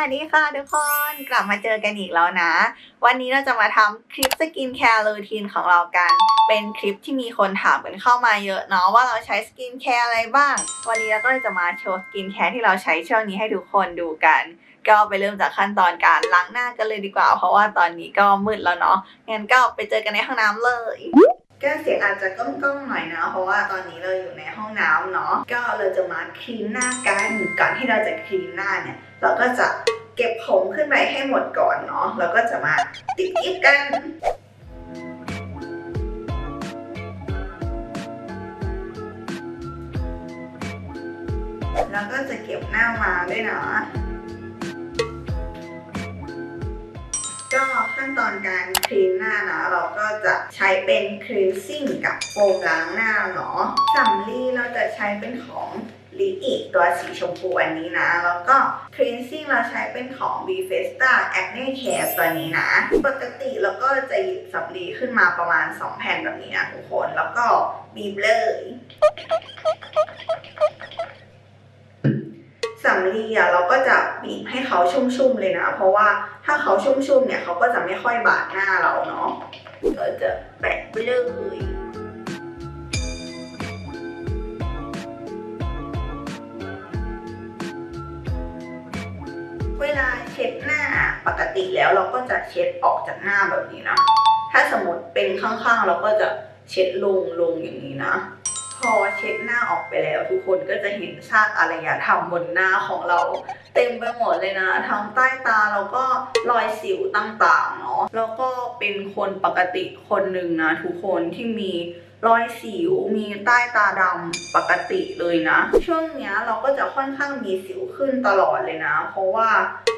วัสดีค่ะทุกคนกลับมาเจอกันอีกแล้วนะ วันนี้เราจะมาทำคลิปสกินแคร์รูทีนของเรากัน เป็นคลิปที่มีคนถามกันเข้ามาเยอะเนาะว่าเราใช้สกินแคร์อะไรบ้าง วันนี้เราก็เลยจะมาโชว์สกินแคร์ที่เราใช้ช่วงนี้ให้ทุกคนดูกัน ก็ไปเริ่มจากขั้นตอนการล้างหน้ากันเลยดีกว่า เพราะว่าตอนนี้ก็มืดแล้วเนาะงั้นก็ไปเจอกันในห้องน้ำเลยก็เสียงอาจจะก้องๆหน่อยนะ เพราะว่าตอนนี้เราอยู่ในห้องน้ำเนาะก็เราจะมาคลีนหน้ากันก่อนที่เราจะคลีนหน้าเนี่ย เราก็จะ เก็บผมขึ้นไปให้หมดก่อนเนาะแล้วก็จะมาติดกิ๊บกันแล้วก็จะเก็บหน้ามาด้วยนะ ก็ขั้นตอนการคลีนหน้านะ เราก็จะใช้เป็นคลีนซิ่งกับโฟมล้างหน้าเนาะสำลีเราจะใช้เป็นของ ลีอีกตัวสีชมพูอันนี้นะ แล้วก็คลีนซิ่งเราใช้เป็นของ b f e s t a Acne Care ตัวนี้นะ ปกติเราก็จะหยิบสำลีขึ้นมาประมาณ 2 แผ่นแบบนี้นะทุกคน แล้วก็บีบเลยสำลีอะเราก็จะบีบให้เขาชุ่มๆเลยนะ เพราะว่าถ้าเขาชุ่มๆเนี่ยเขาก็จะไม่ค่อยบาดหน้าเราเนาะก็จะแปะไปเลย เวลาเช็ดหน้าปกติแล้วเราก็จะเช็ดออกจากหน้าแบบนี้นะ ถ้าสมมติเป็นข้างๆ เราก็จะเช็ดลงลงอย่างนี้นะ พอเช็ดหน้าออกไปแล้ว ทุกคนก็จะเห็นซากอารยธรรมบนหน้าของเรา เต็มไปหมดเลยนะ ทั้งใต้ตาแล้วก็รอยสิวต่างๆเนาะแล้วก็เป็นคนปกติคนหนึ่งนะทุกคนที่มีรอยสิวมีใต้ตาดำปกติเลยนะ ช่วงเนี้ยเราก็จะค่อนข้างมีสิวขึ้นตลอดเลยนะ เพราะว่า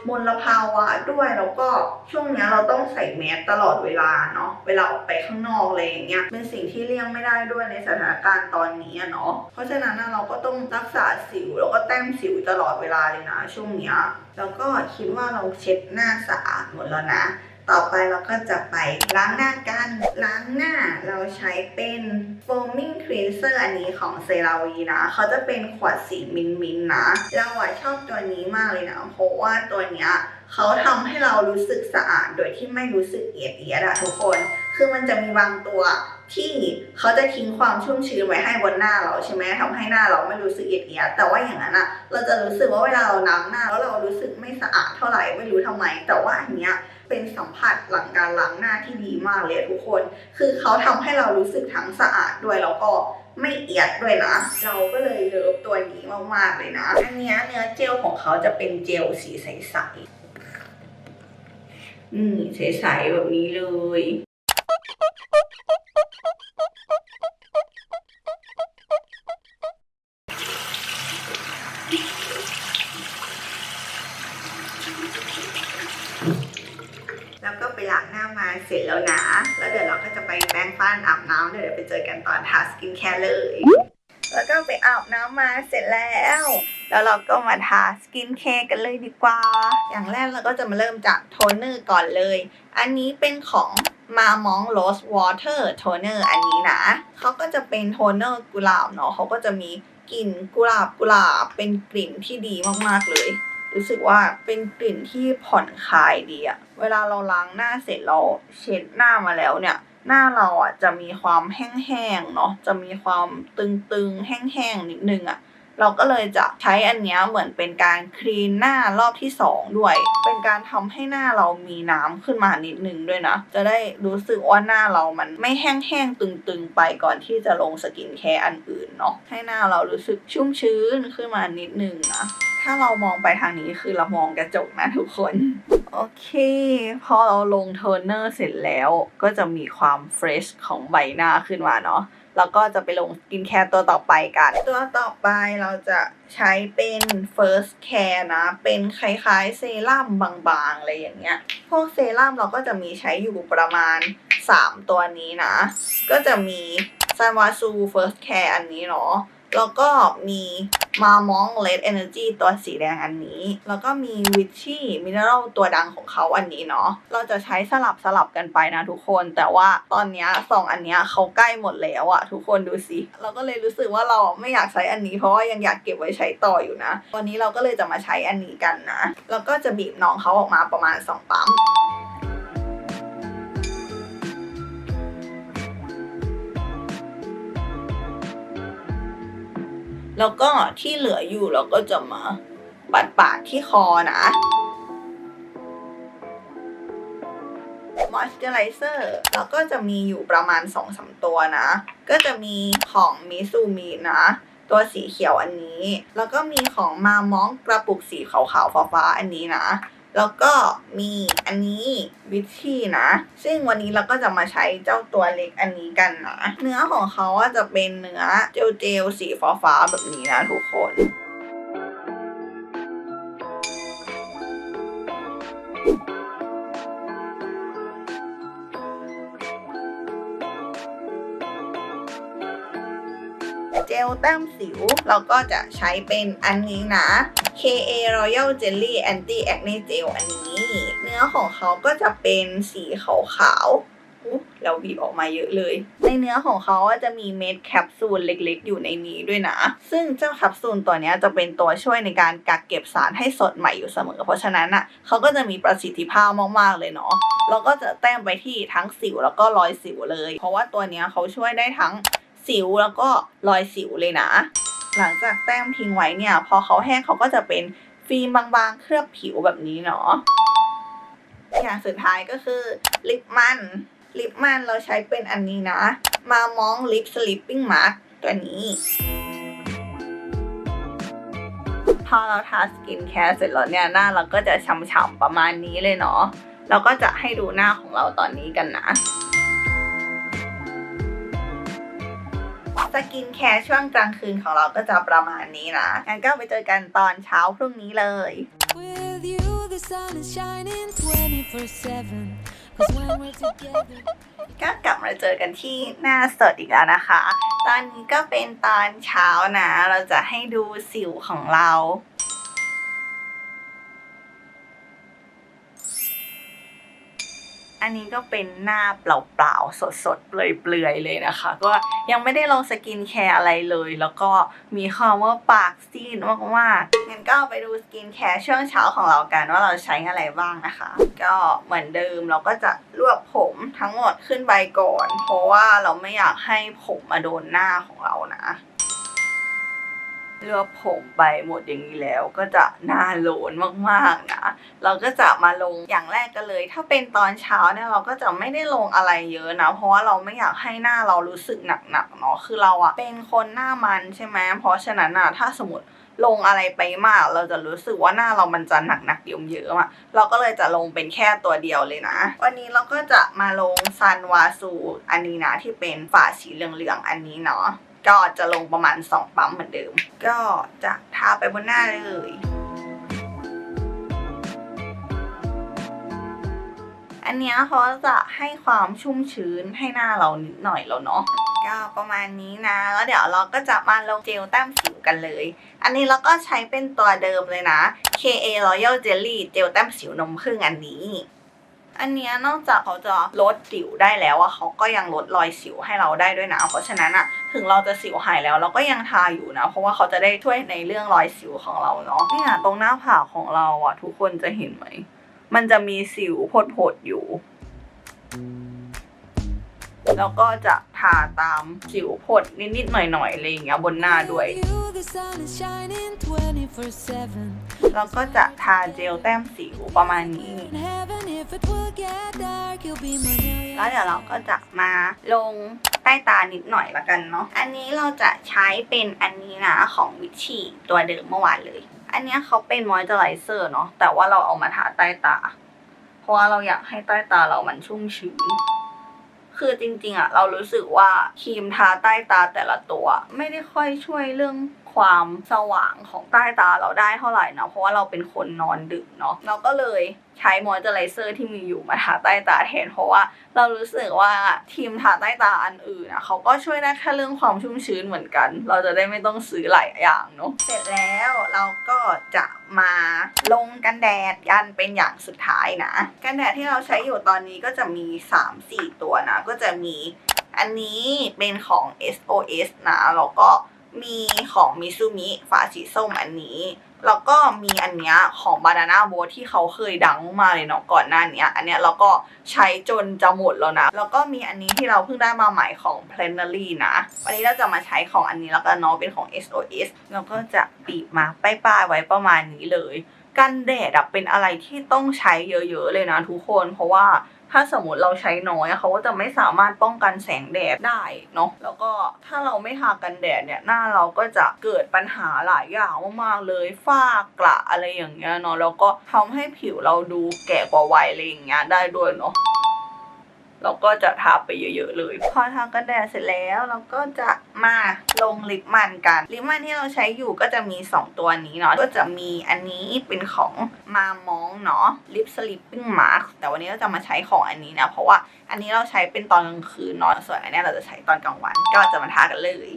มลภาวะด้วยแล้วก็ช่วงนี้เราต้องใส่แมสตลอดเวลาเนาะเวลาออกไปข้างนอกอะไรอย่างเงี้ยเป็นสิ่งที่เลี่ยงไม่ได้ด้วยในสถานการณ์ตอนนี้อะเนาะเพราะฉะนั้นเราก็ต้องรักษาสิวแล้วก็แต้มสิวตลอดเวลาเลยนะช่วงเนี้ยแล้วก็คิดว่าเราเช็ดหน้าสะอาดหมดแล้วนะ ต่อไปเราก็จะไปล้างหน้ากัน ล้างหน้าเราใช้เป็น foaming cleanser อันนี้ของเซราวีนะ เขาจะเป็นขวดสีมินมินนะ เราอะชอบตัวนี้มากเลยนะ เพราะว่าตัวเนี้ยเขาทำให้เรารู้สึกสะอาดโดยที่ไม่รู้สึกเอียดเอียดอะทุกคน คือมันจะมีบางตัวที่เขาจะทิ้งความชุ่มชื้นไว้ให้บนหน้าเราใช่ไหมทำให้หน้าเราไม่รู้สึกเอียดเอียดแต่ว่าอย่างนั้นอะเราจะรู้สึกว่าเวลาเราล้างหน้าแล้วเรารู้สึกไม่สะอาดเท่าไหร่ไม่รู้ทำไม แต่ว่าอันเนี้ยเป็นสัมผัสหลังการล้างหน้าที่ดีมากเลยทุกคน คือเขาทำให้เรารู้สึกทั้งสะอาดด้วยแล้วก็ไม่เอียดด้วยนะ เราก็เลยเลิฟตัวนี้มากๆเลยนะ อันเนี้ยเนื้อเจลของเขาจะเป็นเจลสีใสๆ อืมใสๆแบบนี้เลย แล้วก็ไปล้างหน้ามาเสร็จแล้วนะ แล้วเดี๋ยวเราก็จะไปแปรงฟันอาบน้ำเดี๋ยวไปเจอกันตอนทาสกินแคร์เลย แล้วก็ไปอาบน้ำมาเสร็จแล้ว แล้วเราก็มาทาสกินแคร์กันเลยดีกว่า อย่างแรกเราก็จะมาเริ่มจากโทนเนอร์ก่อนเลย อันนี้เป็นของ มามองโรสวอเตอร์โทนเนอร์อันนี้นะเขาก็จะเป็นโทนเนอร์กุหลาบเนาะเขาก็จะมีกลิ่นกุหลาบกุหลาบเป็นกลิ่นที่ดีมากๆเลย รู้สึกว่าเป็นกลิ่นที่ผ่อนคลายดีอะเวลาเราล้างหน้าเสร็จเราเช็ดหน้ามาแล้วเนี่ย หน้าเราอะจะมีความแห้งๆเนาะจะมีความตึงๆแห้งๆนิดนึงอะ เราก็เลยจะใช้อันนี้เหมือนเป็นการคลีนหน้ารอบที่สองด้วย เป็นการทำให้หน้าเรามีน้ำขึ้นมานิดนึงด้วยนะ จะได้รู้สึกว่าหน้าเรามันไม่แห้งๆตึงๆไปก่อนที่จะลงสกินแคร์อันอื่นเนาะให้หน้าเรารู้สึกชุ่มชื้นขึ้นมานิดนึงนะถ้าเรามองไปทางนี้คือเรามองกระจกนะทุกคน โอเค พอเราลงโทนเนอร์เสร็จแล้วก็จะมีความเฟรชของใบหน้าขึ้นมาเนาะแล้วก็จะไปลงสกินแคร์ตัวต่อไปกัน ตัวต่อไปเราจะใช้เป็น first care นะ เป็นคล้ายๆเซรั่มบางๆ อะไรอย่างเงี้ย พวกเซรั่มเราก็จะมีใช้อยู่ประมาณ 3 ตัวนี้นะ ก็จะมีซันวาซู first care อันนี้เนาะ แล้วก็มีมามองเลดเอเนอร์จีตัวสีแดงอันนี้ แล้วก็มีวิชชี่มินเนอรัลตัวดังของเขาอันนี้เนาะเราจะใช้สลับสลับกันไปนะทุกคน แต่ว่าตอนนี้สองอันนี้เขาใกล้หมดแล้วอะทุกคนดูสิเราก็เลยรู้สึกว่าเราไม่อยากใช้อันนี้เพราะว่ายังอยากเก็บไว้ใช้ต่ออยู่นะ วันนี้เราก็เลยจะมาใช้อันนี้กันนะ แล้วก็จะบีบน้องเขาออกมาประมาณสองปั๊ม แล้วก็ที่เหลืออยู่เราก็จะมาปัดปาดที่คอนะ มอยส์เจอไรเซอร์แล้วก็จะมีอยู่ประมาณ2อสตัวนะ ก็จะมีของมิซูมินะ ตัวสีเขียวอันนี้ แล้วก็มีของมามองกระปุกสีขาวๆฟ้าๆอันนี้นะ แล้วก็มีอันนี้วิชชี่นะ ซึ่งวันนี้เราก็จะมาใช้เจ้าตัวเล็กอันนี้กันนะ เนื้อของเขาจะเป็นเนื้อเจลเจลสีฟ้าๆแบบนี้นะทุกคน แต้มสิว เราก็จะใช้เป็นอันนี้นะ KA Royal Jelly Anti Acne Gel อันนี้ เนื้อของเขาก็จะเป็นสีขาวๆอุ๊ยเราบีบออกมาเยอะเลย ในเนื้อของเขาจะมีเม็ดแคปซูลเล็กๆ อยู่ในนี้ด้วยนะ ซึ่งเจ้าแคปซูลตัวนี้จะเป็นตัวช่วยในการกักเก็บสารให้สดใหม่อยู่เสมอ เพราะฉะนั้นอะเขาก็จะมีประสิทธิภาพมากๆเลยเนาะเราก็จะแต้มไปที่ทั้งสิวแล้วก็รอยสิวเลย เพราะว่าตัวนี้เขาช่วยได้ทั้ง สิวแล้วก็รอยสิวเลยนะ หลังจากแต้มทิ้งไว้เนี่ย พอเขาแห้งเขาก็จะเป็นฟิล์มบางๆ เคลือบผิวแบบนี้เนาะอย่างสุดท้ายก็คือลิปมันลิปมันเราใช้เป็นอันนี้นะ มามองลิปสลิปปิ้งมาร์กตัวนี้ พอเราทาสกินแคร์เสร็จแล้วเนี่ยหน้าเราก็จะฉ่ำๆประมาณนี้เลยเนาะเราก็จะให้ดูหน้าของเราตอนนี้กันนะ สกินแคร์ช่วงกลางคืนของเราก็จะประมาณนี้นะ งั้นก็ไปเจอกันตอนเช้าพรุ่งนี้เลย With you, the sun is shining 24 7. Cause when we're together. ก็กลับมาเจอกันที่หน้าสดอีกแล้วนะคะ ตอนนี้ก็เป็นตอนเช้านะ เราจะให้ดูสิวของเรา อันนี้ก็เป็นหน้าเปล่าๆ สดๆ เปลือยๆ เลยนะคะ ก็ยังไม่ได้ลงสกินแคร์อะไรเลย แล้วก็มีความว่าปากซีดมากๆ งั้นก็ไปดูสกินแคร์ช่วงเช้าของเรากันว่าเราใช้อะไรบ้างนะคะ ก็เหมือนเดิมเราก็จะรวบผมทั้งหมดขึ้นไปก่อน เพราะว่าเราไม่อยากให้ผมมาโดนหน้าของเรานะ รวบผมไปหมดอย่างนี้แล้วก็จะหน้าโลนมากๆนะเราก็จะมาลงอย่างแรกกันเลย ถ้าเป็นตอนเช้าเนี่ยเราก็จะไม่ได้ลงอะไรเยอะนะ เพราะว่าเราไม่อยากให้หน้าเรารู้สึกหนักๆเนาะคือเราอะเป็นคนหน้ามันใช่ไหมเพราะฉะนั้นอะถ้าสมมติลงอะไรไปมาก เราจะรู้สึกว่าหน้าเรามันจะหนักๆเยิ้มๆอะเราก็เลยจะลงเป็นแค่ตัวเดียวเลยนะ วันนี้เราก็จะมาลงซันวาซูอันนี้นะที่เป็นฝาสีเหลืองๆอันนี้เนาะ ก็จะลงประมาณ 2 ปั๊มเหมือนเดิม ก็จะทาไปบนหน้าเลยอันเนี้ยเขาจะให้ความชุ่มชื้นให้หน้าเรานิดหน่อยแล้วเนาะก็ประมาณนี้นะ แล้วเดี๋ยวเราก็จะมาลงเจลแต้มสิวกันเลย อันนี้เราก็ใช้เป็นตัวเดิมเลยนะ KA Royal Jelly เจลแต้มสิวนมผึ้งอันนี้ อันเนี้ยนอกจากเขาจะลดสิวได้แล้วอะเขาก็ยังลดรอยสิวให้เราได้ด้วยนะ เพราะฉะนั้นอะถึงเราจะสิวหายแล้วเราก็ยังทาอยู่นะ เพราะว่าเขาจะได้ช่วยในเรื่องรอยสิวของเราเนาะเนี่ยตรงหน้าผากของเราอะทุกคนจะเห็นไหม มันจะมีสิวผดๆอยู่ แล้วก็จะทาตามสิวผดนิดๆหน่อยๆอะไรอย่างเงี้ยบนหน้าด้วย แล้วก็จะทาเจลแต้มสิวประมาณนี้แล้วเดี๋ยวเราก็จะมาลงใต้ตานิดหน่อยละกันเนาะ อันนี้เราจะใช้เป็นอันนี้นะของวิชีตัวเดิมเมื่อวานเลย อันนี้เขาเป็นมอยเจอไรเซอร์เนาะ แต่ว่าเราเอามาทาใต้ตา เพราะว่าเราอยากให้ใต้ตาเรามันชุ่มชื้น คือจริงๆอะเรารู้สึกว่าครีมทาใต้ตาแต่ละตัว ไม่ได้ค่อยช่วยเรื่องความสว่างของใต้ตาเราได้เท่าไหร่นะเพราะว่าเราเป็นคนนอนดึกเนาะเราก็เลย ใช้มอยเจอไรเซอร์ที่มีอยู่มาทาใต้ตาแทนเพราะว่า เรารู้สึกว่าครีมทาใต้ตาอันอื่นอะเขาก็ช่วยได้แค่เรื่องความชุ่มชื้นเหมือนกัน เราจะได้ไม่ต้องซื้อหลายอย่างเนาะเสร็จแล้วเราก็จะมาลงกันแดดกันเป็นอย่างสุดท้ายนะ กันแดดที่เราใช้อยู่ตอนนี้ก็จะมี 3-4 ตัวนะ ก็จะมีอันนี้เป็นของ SOS นะแล้วก็มีของมิซูมิฝาสีส้มอันนี้ แล้วก็มีอันเนี้ยของ Banana Boat ที่เขาเคยดังมาเลยเนาะก่อนหน้านี้อันเนี้ยเราก็ใช้จนจะหมดแล้วนะ แล้วก็มีอันนี้ที่เราเพิ่งได้มาใหม่ของ Plenary นะ วันนี้เราจะมาใช้ของอันนี้แล้วกันเนาะเป็นของ SOS แล้วก็จะบีบมาป้ายๆไว้ประมาณนี้เลย กันแดดอะเป็นอะไรที่ต้องใช้เยอะๆเลยนะทุกคนเพราะว่า ถ้าสมมติเราใช้น้อยเขาก็จะไม่สามารถป้องกันแสงแดดได้เนาะแล้วก็ถ้าเราไม่ทากันแดดเนี่ยหน้าเราก็จะเกิดปัญหาหลายอย่างมากๆเลยฝ้ากระอะไรอย่างเงี้ยเนาะแล้วก็ทำให้ผิวเราดูแก่กว่าวัยอะไรอย่างเงี้ยได้ด้วยเนาะ เราก็จะทาไปเยอะ ๆ เลย พอทากันแดดเสร็จแล้วเราก็จะมาลงลิปมันกัน ลิปมันที่เราใช้อยู่ก็จะมี 2 ตัวนี้เนาะ ก็จะมีอันนี้เป็นของมามองเนาะลิปสลิปปิ้งมาร์คแต่วันนี้เราจะมาใช้ของอันนี้นะ เพราะว่าอันนี้เราใช้เป็นตอนกลางคืนเนอนส่วนอันนี้เราจะใช้ตอนกลางวัน ก็จะมาทากันเลย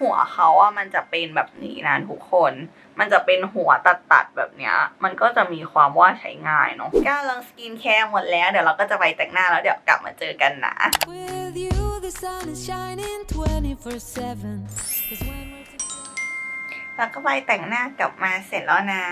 หัวเขาอะมันจะเป็นแบบนี้นะทุกคน มันจะเป็นหัวตัดๆแบบเนี้ย มันก็จะมีความว่าใช้ง่ายเนาะก็ลองสกินแคร์หมดแล้ว เดี๋ยวเราก็จะไปแต่งหน้าแล้วเดี๋ยวกลับมาเจอกันนะ With you, the sun is shining 24 7. Cause when we're together. เราก็ไปแต่งหน้ากลับมาเสร็จแล้วนะ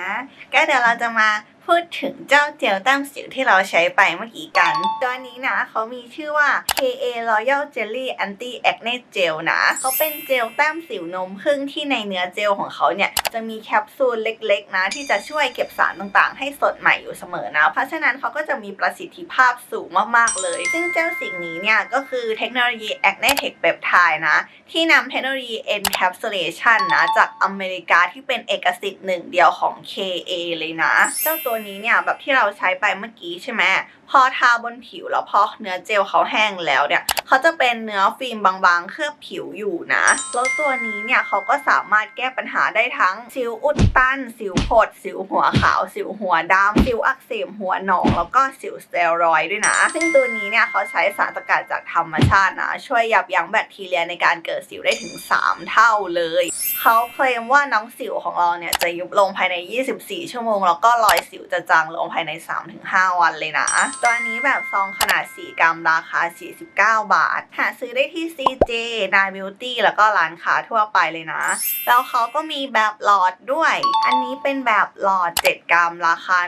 ก็เดี๋ยวเราจะมา พูดถึงเจ้าเจลแต้มสิวที่เราใช้ไปเมื่อกี้กัน ตัวนี้นะเขามีชื่อว่า KA Royal Jelly Anti Acne Gel นะเขาเป็นเจลแต้มสิวนมผึ้งที่ในเนื้อเจลของเขาเนี่ยจะมีแคปซูลเล็กๆนะที่จะช่วยเก็บสารต่างๆ ให้สดใหม่อยู่เสมอนะ เพราะฉะนั้นเขาก็จะมีประสิทธิภาพสูงมากๆเลย ซึ่งเจลสิ่งนี้เนี่ยก็คือเทคโนโลยี Acne Tech Peptide นะ ที่นำเทคโนโลยี encapsulation นะจากอเมริกาที่เป็นเอกสิทธิ์หนึ่งเดียวของ KA เลยนะ เจ้าตัวนี้เนี่ยแบบที่เราใช้ไปเมื่อกี้ใช่ไหมพอทาบนผิวแล้วพอเนื้อเจลเขาแห้งแล้วเนี่ยเขาจะเป็นเนื้อฟิล์มบางๆ เคลือบผิวอยู่นะแล้วตัวนี้เนี่ยเขาก็สามารถแก้ปัญหาได้ทั้งสิวอุดตัน สิวผด สิวหัวขาว สิวหัวดำสิวอักเสบหัวหนอง แล้วก็สิวสเตียรอยด์ด้วยนะ ซึ่งตัวนี้เนี่ยเขาใช้สารสกัดจากธรรมชาตินะ ช่วยยับยั้งแบคทีเรียในการเกิดสิวได้ถึง 3 เท่าเลยเขาเคลมว่าน้องสิวของเราเนี่ยจะยุบลงภายใน 24 ชั่วโมงแล้วก็รอยสิวจะจางลงภายใน 3-5 วันเลยนะ ตัวนี้แบบซองขนาด 4 กรัมราคา 49 บาท หาซื้อได้ที่ CJ n i Beauty แล้วก็ร้านค้าทั่วไปเลยนะ แล้วเขาก็มีแบบหลอดด้วย อันนี้เป็นแบบหลอด 7 กรัมราคา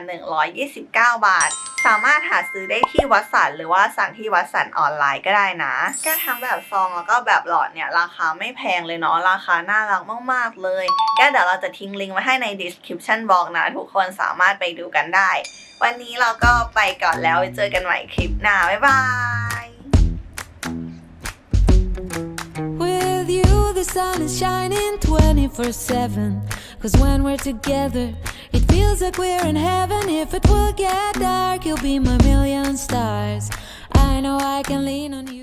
129 บาทสามารถหาซื้อได้ที่วัดสันหรือว่าสั่งที่วัดสันออนไลน์ก็ได้นะก็ทั้งแบบซองแล้วก็แบบหลอดเนี่ยราคาไม่แพงเลยเนาะราคาน่ารักมากๆเลยก็เดี๋ยวเราจะทิ้งลิงก์ไว้ให้ใน description box นะ ทุกคนสามารถไปดูกันได้ วันนี้เราก็ไปก่อนแล้วเจอกันใหม่คลิปหน้าบ๊ายบาย With you, the sun is shining 24 7. Cause when we're together, it feels like we're in heaven. If it will get dark, you'll be my million stars. I know I can lean on you.